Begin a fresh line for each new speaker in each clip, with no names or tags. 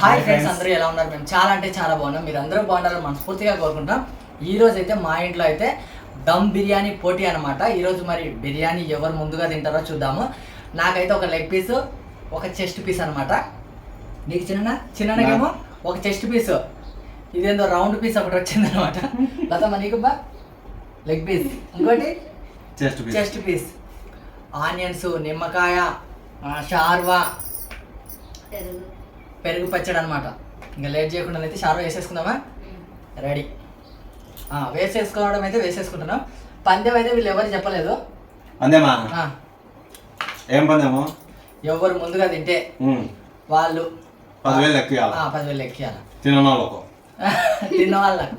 Hi friends. అందరూ ఎలా ఉన్నారు? మేము చాలా అంటే చాలా బాగున్నాం. మీరు అందరూ బాగుండాలని మనస్ఫూర్తిగా కోరుకుంటాం ఈ రోజు అయితే మా ఇంట్లో అయితే దమ్ బిర్యానీ పోటీ అనమాట ఈ రోజు మరి బిర్యానీ ఎవరు ముందుగా తింటారో చూద్దాము. నాకైతే ఒక లెగ్ పీస్ ఒక చెస్ట్ పీస్ అనమాట నీకు చిన్న చిన్నకేమో ఒక చెస్ట్ పీస్ ఇదేందో రౌండ్ పీస్ ఒకటి వచ్చింది అనమాట లతమ్మ నీకు బా? లెగ్ పీస్ ఇంకోటి?
Chest piece
chest piece onions నిమ్మకాయ ఆ, షార్వా.
పెరుగు
పచ్చడి అనమాట ఇంకా లేట్ చేయకుండా అయితే షార్వా వేసేసుకుందామా? రెడీ. వేసేసుకోవడం అయితే వేసేసుకుంటున్నాం. పందెం అయితే వీళ్ళు ఎవరు చెప్పలేదు.
అందేమా
ఆ,
ఏం పందేమో?
ఎవరు ముందుగా తింటే వాళ్ళు
పదివేలు?
ఆ, పదివేలు ఎక్కియాలి
తినని వాళ్ళకు
తిన్న వాళ్ళకు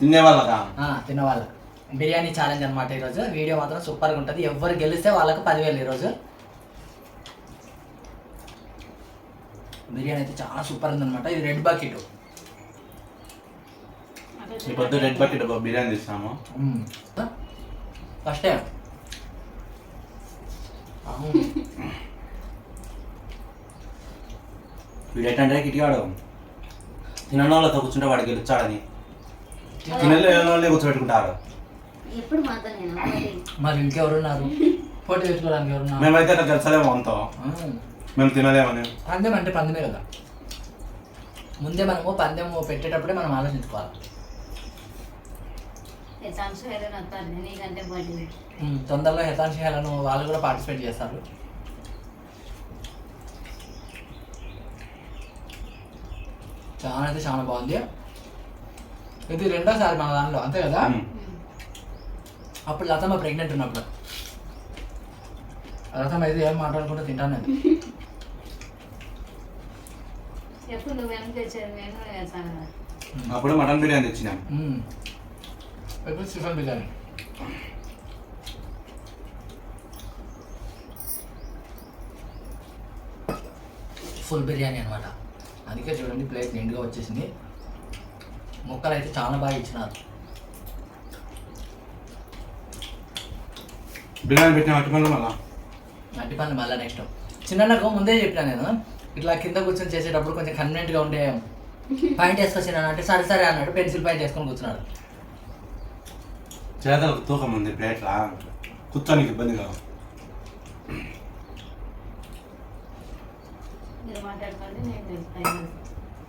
తినే వాళ్ళకా
ఆ, తిన్న వాళ్ళకు బిర్యానీ ఛాలెంజ్ అనమాట ఈరోజు. వీడియో మాత్రం సూపర్గా ఉంటుంది. ఎవరు గెలిస్తే వాళ్ళకు పదివేలు ఈరోజు. బిర్యానీ అయితే చాలా సూపర్ ఉందన్నమాట. ఇది రెడ్ బకెట్.
ఈ పొద్దు రెడ్ బకెట్ బిర్యానీ తీసినాము
ఫస్ట్ టైం
వీడు ఎట్టంటే కిటికాడు తినని వాళ్ళతో కూర్చుంటే వాడికి గెలుచాడని తినలే వాళ్ళే కూర్చోబెట్టుకుంటారు.
మరి? ఇంకెవరున్నారు? పోటీ పెట్టుకోవడానికి ఎవరున్నారు?
మేమైతే అట్లా గెలిచలేము అంతా. మేము తినలేమని
పందెం అంటే పందెమే కదా. ముందే మనము పందెం పెట్టేటప్పుడే మనం ఆలోచించుకోవాలి. తొందరలో హెతాంశాలను వాళ్ళు కూడా పార్టిసిపేట్ చేస్తారు. చాలా అయితే చాలా బాగుంది. ఇది రెండోసారి మన దానిలో అంతే కదా. అప్పుడు లతమ్మ ప్రెగ్నెంట్ ఉన్నప్పుడు. లతమ్మ అయితే ఏం మాట్లాడుకుంటూ తింటాను నేను
ఎప్పుడు నువ్వు వెనక నేను వేసాను
అప్పుడు మటన్ బిర్యానీ తెచ్చినాం
మ్మ్. ఇప్పుడు చికెన్ బిర్యానీ? ఫుల్ బిర్యానీ అనమాట అందుకే చూడండి ప్లేట్ నిండుగా వచ్చేసింది. ముక్కలు అయితే చాలా బాగా ఇచ్చినారు.
బిర్యానీ పెట్టిన అట్టి మళ్ళీ? మళ్ళా
అట్టి పని మళ్ళీ నెక్స్ట్ చిన్నకు ముందే చెప్పినా నేను. ఇట్లా కింద కూర్చొని చేసేటప్పుడు కొంచెం కన్వీనెంట్గా ఉండే పాయింట్ వేసుకొచ్చినాను అంటే సరే సరే అన్నాడు పెన్సిల్ పాయింట్ వేసుకొని కూర్చున్నాడు.
చేతలకు తూకం ఉంది ప్లేట్లా కూర్చోనికి ఇబ్బందిగా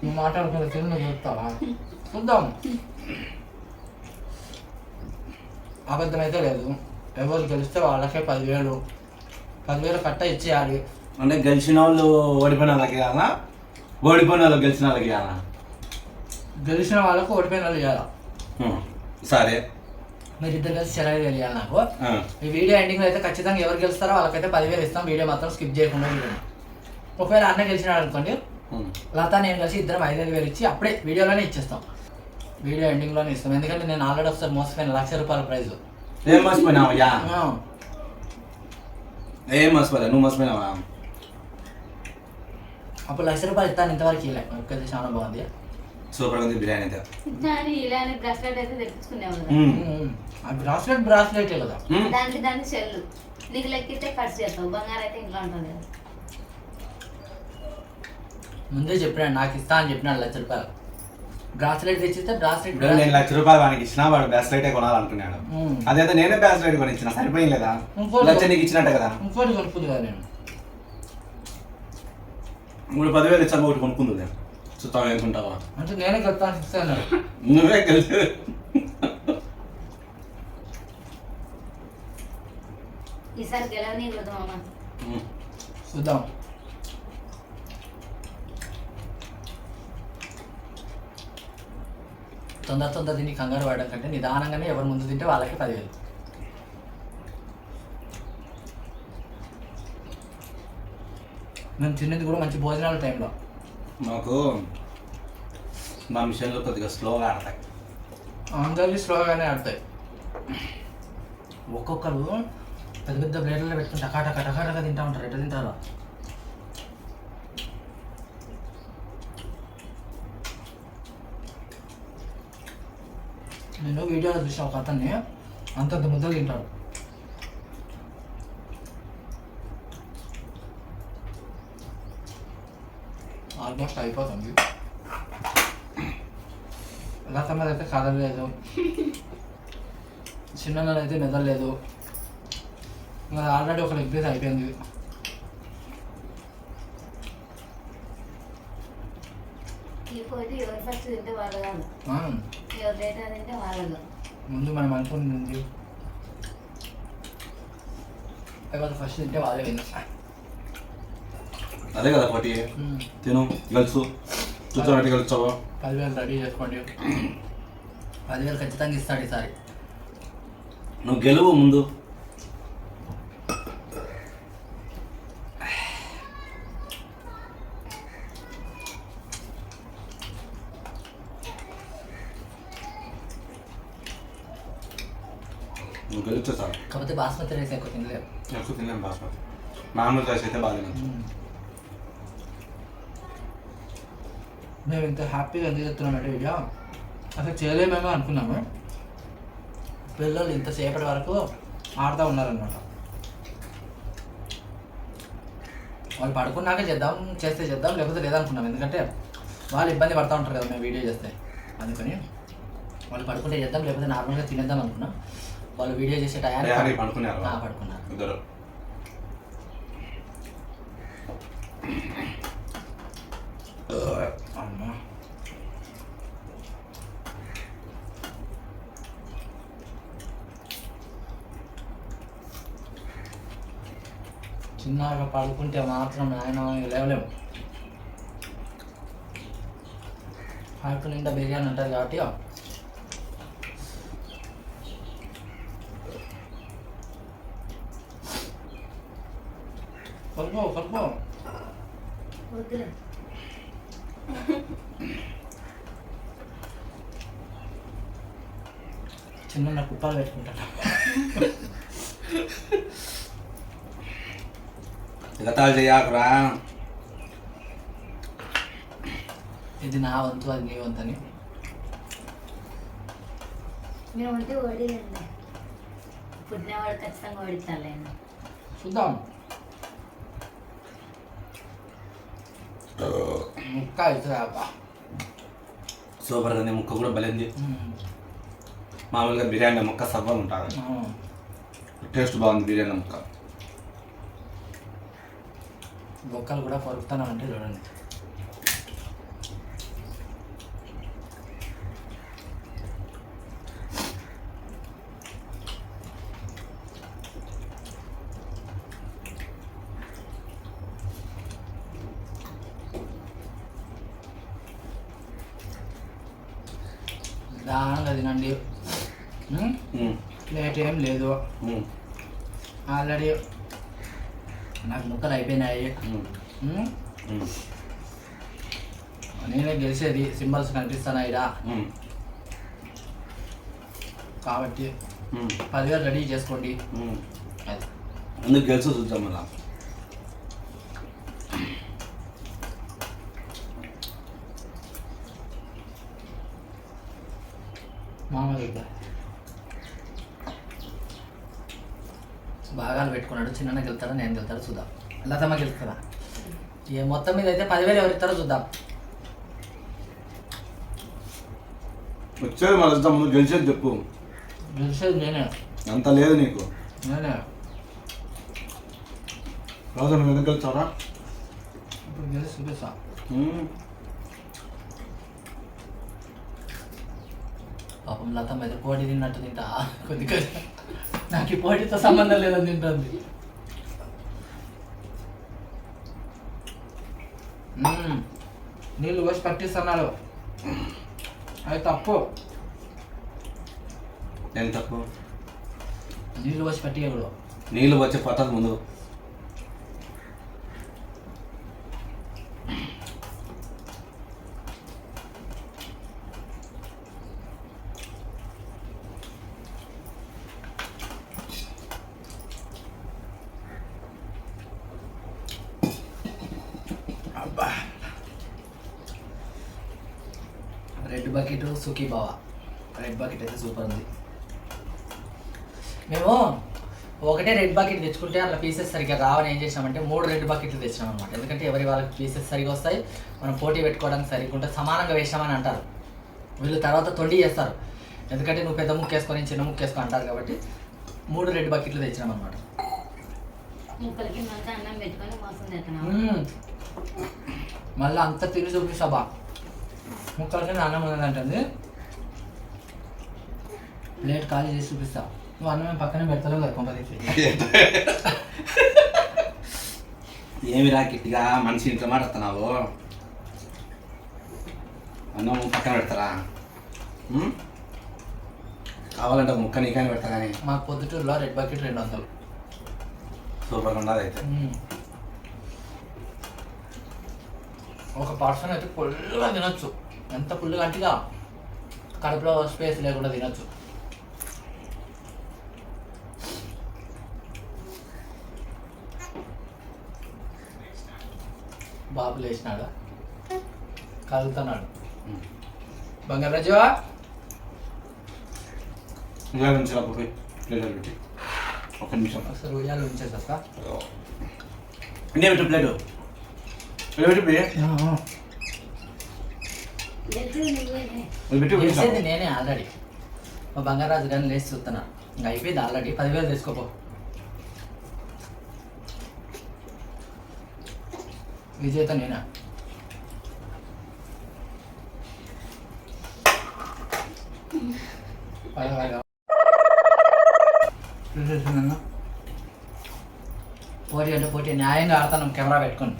నువ్వు మాట్లాడుకుంటే తిని నువ్వు చూస్తావా చూద్దాం. అబద్ధం అయితే లేదు. ఎవరు గెలిస్తే వాళ్ళకే పదివేలు. పదివేలు కట్ట ఇచ్చేయాలి.
అంటే గెలిచిన వాళ్ళు ఓడిపోయిన వాళ్ళకి ఇవ్వాలా ఓడిపోయిన వాళ్ళు గెలిచిన వాళ్ళకి ఇవ్వాలా
గెలిచిన వాళ్ళకు ఓడిపోయిన వాళ్ళు ఇవ్వాలి.
సరే.
మీరు ఇద్దరు కలిసి సెలవు తెలియాలి నాకు. ఈ వీడియో ఎండింగ్లో అయితే ఖచ్చితంగా ఎవరు గెలుస్తారో వాళ్ళకైతే పదివేలు ఇస్తాం. వీడియో మాత్రం స్కిప్ చేయకుండా ఒకవేళ అన్న గెలిచినాడు అనుకోండి. లత నేను కలిసి ఇద్దరం ఐదైదు వేలు ఇచ్చి అప్పుడే వీడియోలోనే ఇచ్చేస్తాం. వీడియో ఎండింగ్లోనే ఇస్తాం. ఎందుకంటే నేను ఆల్రెడీ ఒకసారి మోసపోయిన లక్ష రూపాయల ప్రైజ్.
ఏం మర్చిపోయినావు యా ఏం మర్చిపోలే నువ్వు మర్చిపోయినావా
అప్పుడు లక్ష రూపాయలు ఇస్తాను ఇంతవరకు ఒక్కది చాలా బాగుంది
సూపర్ ఉంది బిర్యానీ అయితే
ఇలానే బ్రాస్లెట్ అయితే
ఆ బ్రాస్లెట్ బ్రాస్లెటే కదా.
దానికి దానికి చెల్లు నీకు లెక్కిస్తే ఖర్చు చేస్తావు బంగారం అయితే ఇంట్లో ఉంటుంది కదా
ముందే చెప్పినాడు నాకు ఇస్తా అని చెప్పినాడు లక్ష రూపాయలు బ్రాస్లెట్ తెచ్చిస్తే బ్రాస్లెట్
నేను లక్ష రూపాయలు వానికి ఇచ్చినా వాడు బ్యాస్లైటే కొనాలనుకున్నాడు. అదైతే నేనే బ్యాస్లైట్ కొని ఇచ్చిన సరిపోయింది లేదా
ఇంకోటి-
లక్ష నీకు ఇచ్చినట్టే కదా
ఇంకోటి కొనుక్కుంది కదా నేను
మూడు పదివేలు ఇచ్చాను ఒకటి కొనుక్కుంది చూస్తాం వేసుకుంటావా?
అంటే నేనే కడతాను ఇస్తాను.
నువ్వే కలిసి
ఈసారి గెలవని
చూద్దాం. తొందర తొందర తిని కంగారు పడడం కంటే నిదానంగానే ఎవరు ముందు తింటే వాళ్ళకి పదివేలు. మేము తినేది కూడా మంచి భోజనాల టైంలో
మాకు మా మిషన్లో కొద్దిగా స్లోగా ఆడతాయి.
అందరికీ స్లోగానే ఆడతాయి. ఒక్కొక్కరు పెద్ద పెద్ద ప్లేట్లలో పెట్టుకుని టకాటక టకాటక తింటా ఉంటారు. ఎట్లా తింటారో. నేను వీడియోలో చూసిన ఒక అతన్ని అంతంత ముద్దలు తింటాడు ఆల్మోస్ట్ అయిపోతుంది. లతమ్మ అయితే కదలలేదు చిన్న అయితే మెదలలేదు ఆల్రెడీ ఒక లెగ్ పీస్ అయిపోయింది.
ఎవరు ఎవరు
ముందు మనం అనుకుంటుంది తర్వాత ఫస్ట్ తింటే వాళ్ళే విన్నా
అదే కదా పోటీ తిను గెలుసు. చూసానట్టు గెలుచావా
పదివేలు రెడీ చేసుకోండి. పదివేలు ఖచ్చితంగా ఇస్తాడు ఈసారి.
నువ్వు గెలువు ముందు. నువ్వు గెలిచే సార్
కాకపోతే బాస్మతి రైస్ ఎక్కువ తినలేదు
ఎక్కువ తినలేను బాస్మతి. మామూలు రైస్ అయితే బాగా తినచ్చు
మేము ఇంత హ్యాపీగా ఎందుకు చెప్తున్నామంటే వీడియో అసలు చేయలేమేమో అనుకున్నాము. పిల్లలు ఇంతసేపటి వరకు ఆడుతూ ఉన్నారనమాట వాళ్ళు పడుకున్నాక చేద్దాం చేస్తే చేద్దాం లేకపోతే లేదనుకున్నాం. ఎందుకంటే వాళ్ళు ఇబ్బంది పడుతూ ఉంటారు కదా మేము వీడియో చేస్తే. అందుకని వాళ్ళు పడుకుంటే చేద్దాం లేకపోతే నార్మల్గా తినేద్దాం అనుకున్నాం. వాళ్ళు వీడియో చేసే టయానికి
పడుకున్నారు.
పడుకున్నారు
ఇద్దరు
అమ్మా చిన్నగా పడుకుంటే మాత్రం నాయన లేవలేము కడుపు నిండా బిర్యానీ ఉంటుంది కాబట్టి కలుపు కలుపు చిన్న కుప్పాలు పెట్టుకుంటాను.
ఎగతాళి చేయకురా.
ఇది నా వంతు అది నీ వంతు అని
మేము ఉంటే ఓడిదండి పుట్టినవాడు ఖచ్చితంగా ఓడిస్తాలే
చూద్దాం. ముక్క అవుతుంది
సూపర్ ఉంది ముక్క కూడా బలింది మామూలుగా బిర్యానీ ముక్క సవ్వలు ఉంటుంది టేస్ట్ బాగుంది బిర్యానీ ముక్క.
బొక్కలు కూడా పొరుకుతాను అంటే చూడండి. ఆల్రెడీ నాకు ముక్కలు అయిపోయినాయి. నేనే గెలిచేది సింబల్స్ కనిపిస్తాను
ఉమ్,
కాబట్టి పదివేలు రెడీ చేసుకోండి. అది.
ఎందుకు గెలుసు చూద్దాం మళ్ళా.
మామూలుగా. భాగాలు పెట్టుకున్నాడు. చిన్న గెలుతాడా నేను గెలుతాడు చూద్దాం. లతమ్మ గెలుస్తుందా ఏ మొత్తం మీద అయితే పదివేలు ఎవరు ఇస్తారో చూద్దాం.
వచ్చేది చూద్దాం ముందు గెలిచేది చెప్పు.
గెలిచేది నేనే.
అంత లేదు నీకు.
నేనే.
రోజు నువ్వు ఎందుకు గెలిచావరా
ఇప్పుడు గెలిచి చూపిస్తా. పాపం లతమ్మ అయితే పోటీ తిన్నట్టు తింటా. కొద్దిగా నాకు ఈ పోటీతో సంబంధం లేదని తింటుంది. నీళ్ళు పోసి పట్టిస్తున్నాడు అది తప్పు.
నేను తప్పు?
నీళ్ళు పోసి పట్టియకూడదు.
నీళ్ళు వచ్చే పట్టదు ముందు
అబ్బా రెడ్ బకెట్ సుఖీ బావా. రెడ్ బకెట్ అయితే సూపర్ ఉంది. మేము ఒకటే రెడ్ బకెట్ తెచ్చుకుంటే అలా పీసెస్ సరిగ్గా రావని ఏం చేసామంటే మూడు రెడ్ బకెట్లు తెచ్చినాం అనమాట ఎందుకంటే ఎవరి వాళ్ళకి పీసెస్ సరిగా వస్తాయి మనం పోటీ పెట్టుకోవడానికి సరిగ్గా ఉంటే సమానంగా వేసామని అంటారు. వీళ్ళు తర్వాత తొండి చేస్తారు. ఎందుకంటే నువ్వు పెద్ద ముక్క వేసుకొని చిన్న ముక్క వేసుకొని అంటారు కాబట్టి మూడు రెడ్ బకెట్లు తెచ్చినాం అనమాట మళ్ళీ అంత తిరిగి చూపిస్తా బా ముక్కలకి అన్నం ఉన్నదంటుంది. ప్లేట్ ఖాళీ చేసి చూపిస్తా. నువ్వు అన్నం పక్కనే పెడతావు కదా కొంప తీసి.
ఏమి రా కిట్టిగా మనిషి ఇంట్లో మాట్లాడుతున్నావు అన్నం పక్కన పెడతారా? కావాలంటే ఒక ముక్క నీకని పెడతా కానీ
మాకు పొద్దుటూరులో రెడ్ బకెట్ రెండు వందలు.
సూపర్గా ఉండదు అయితే.
ఒక పర్సన్ అయితే ఫుల్గా తినొచ్చు. ఎంత ఫుల్గా అంటేగా కడుపులో స్పేస్ లేకుండా తినొచ్చు. బాబు లేచినాడు? కదులుతున్నాడు.
ఉమ్.
బంగారాజు
ఇలా నుంచి రా పోయి ప్లేట్లో పెట్టి. ఒక నిమిషం.
అసలు ఉయ్యాలు ఉంచేసా
ఇండియా పెట్టు ప్లేటు. ప్లేట్ పెట్టి ప్లేట్
నేనే ఆల్రెడీ మా బంగారాజు గారిని లేచి చూస్తున్నా. ఇంకా అయిపోయింది ఆల్రెడీ పదివేలు తీసుకోపో. విజేత నేనా? పోటీ అంటే పోటీ. న్యాయంగా ఆడతాను. కెమెరా పెట్టుకుని.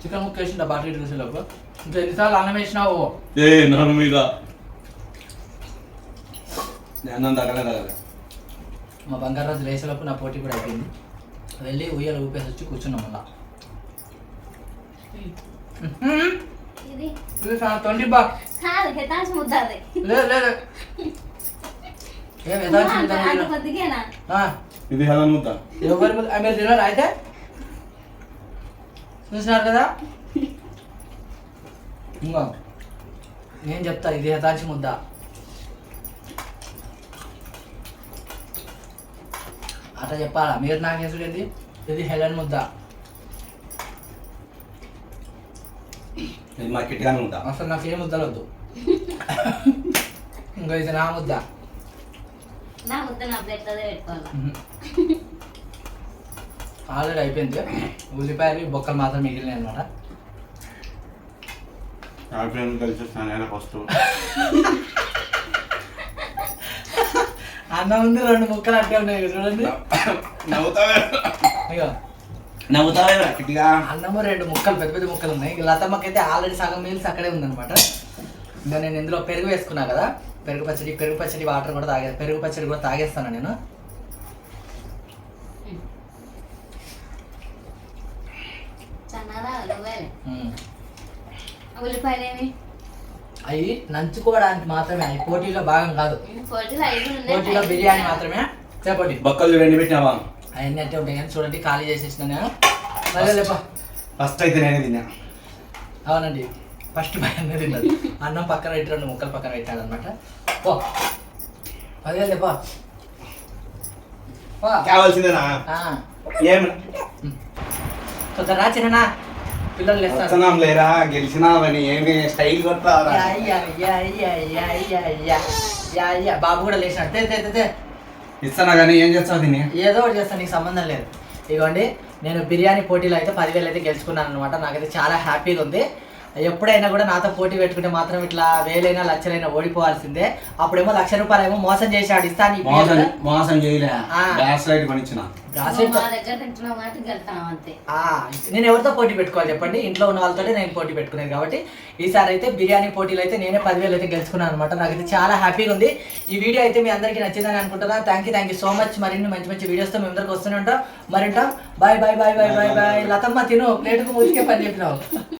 చికెన్ ముక్క వేసిందా? బాటిల్ చూసే లోపు ఎన్నిసార్లు అన్నం వేసినావు?
ఏ నన్ను మీద. నేను తగలే తగలే.
మా బంగారాజు లేసేలోపు నా పోటీ కూడా అయిపోయింది. వెళ్ళి ఉయ్యాల ఊపేసి వచ్చి కూర్చున్నాం మళ్ళా.
ఇది?
ఇది చాలా తొండి బా.
ఇది హెలన్ ముద్ద.
ఎవరి మీరు అయితే? చూసినారు కదా? ఇంకో నేను చెప్తా? ఇది హతాచి ముద్ద. అట్లా చెప్పాలా? మీరు నాకు వేసుడేది ఇది హెలన్ ముద్ద.
ఇది మా కిట్గానే ముద్ద.
అసలు నాకు ఏ ముద్దలు వద్దు. ఇంకో ఇది నా ముద్ద.
నా ముద్ద నా ప్లేట్ అదే పెట్టుకోవాలా?
ఆల్రెడీ అయిపోయింది. ఉల్లిపాయలు బొక్కలు మాత్రం మిగిలినాయి అనమాట
ఫ్రెండ్ కలిసి వస్తాను నేను ఫస్ట్
అన్నం ఉంది రెండు ముక్కలు అట్టే ఉన్నాయి చూడండి.
నవ్వుతావే. కిట్టిగా
అన్నము రెండు ముక్కలు పెద్ద పెద్ద ముక్కలు ఉన్నాయి. ఇక లతమ్మకి అయితే ఆల్రెడీ సగం మీల్స్ అక్కడే ఉందన్నమాట. ఇంకా నేను ఇందులో పెరుగు వేసుకున్నా కదా. పెరుగు పచ్చడి పెరుగు పచ్చడి వాటర్ కూడా తాగే పెరుగు పచ్చడి కూడా తాగేస్తాను నేను.
చన్నదా ఏమి
అవి నంచుకోవడానికి మాత్రమే అవి పోటీలో భాగం కాదు.
పోటీలు ఐదు ఉన్నాయి.
పోటీలో బిర్యానీ మాత్రమే. చేపట్టి
బొక్కలు చూడండి పెట్టినావా
అవన్నీ అంటే ఉంటాయి కానీ చూడండి ఖాళీ చేసేసిన నేను సరే లేపా.
ఫస్ట్ అయితే నేనే తిన్నా.
అవునండి. ఫస్ట్ భయం తిన్నది. అన్నం పక్కన పెట్టి రెండు ముక్కలు పక్కన పెట్టాడు అనమాట పో. పదివేలు లేపా. పో.
కావాల్సిందేనా?
ఆ,
ఏం?
కొంచెం రా చిన్ననా?
వస్తున్నాం లేరా? గెలిచినావని ఏమి స్టైల్
యా. బాబు కూడా తే.
ఇస్తానా కానీ ఏం చేస్తావు దీన్ని?
ఏదో ఒకటి చేస్తాను నీకు సంబంధం లేదు. ఇదిగోండి నేను బిర్యానీ పోటీలో అయితే పదివేలు అయితే గెలుచుకున్నాను అనమాట నాకైతే చాలా హ్యాపీగా ఉంది. ఎప్పుడైనా కూడా నాతో పోటీ పెట్టుకుంటే మాత్రం ఇట్లా వేలైనా లక్షలైనా ఓడిపోవాల్సిందే. అప్పుడేమో లక్ష రూపాయలు ఏమో మోసం చేశాడు ఇస్తాను
మోసం. మోసం చేయలే. గ్యాస్ లైట్ కొనిచ్చిన
నేను ఎవరితో పోటీ పెట్టుకోవాలి చెప్పండి? ఇంట్లో ఉన్న వాళ్ళతో నేను పోటీ పెట్టుకునేది కాబట్టి. ఈసారి అయితే బిర్యానీ పోటీలు అయితే నేనే పదివేలు అయితే గెలుచుకున్నాను అనమాట నాకైతే చాలా హ్యాపీగా ఉంది. ఈ వీడియో అయితే మీ అందరికీ నచ్చిందని అనుకుంటున్నా. Thank you thank you so much మరిన్ని మంచి మంచి వీడియోస్తో మీ అందరికి వస్తూనే ఉంటాం. మరి ఉంటాం bye bye bye bye bye bye లతమ్మ తిను. ప్లేట్కు ముసుకే పని చెప్పినావు.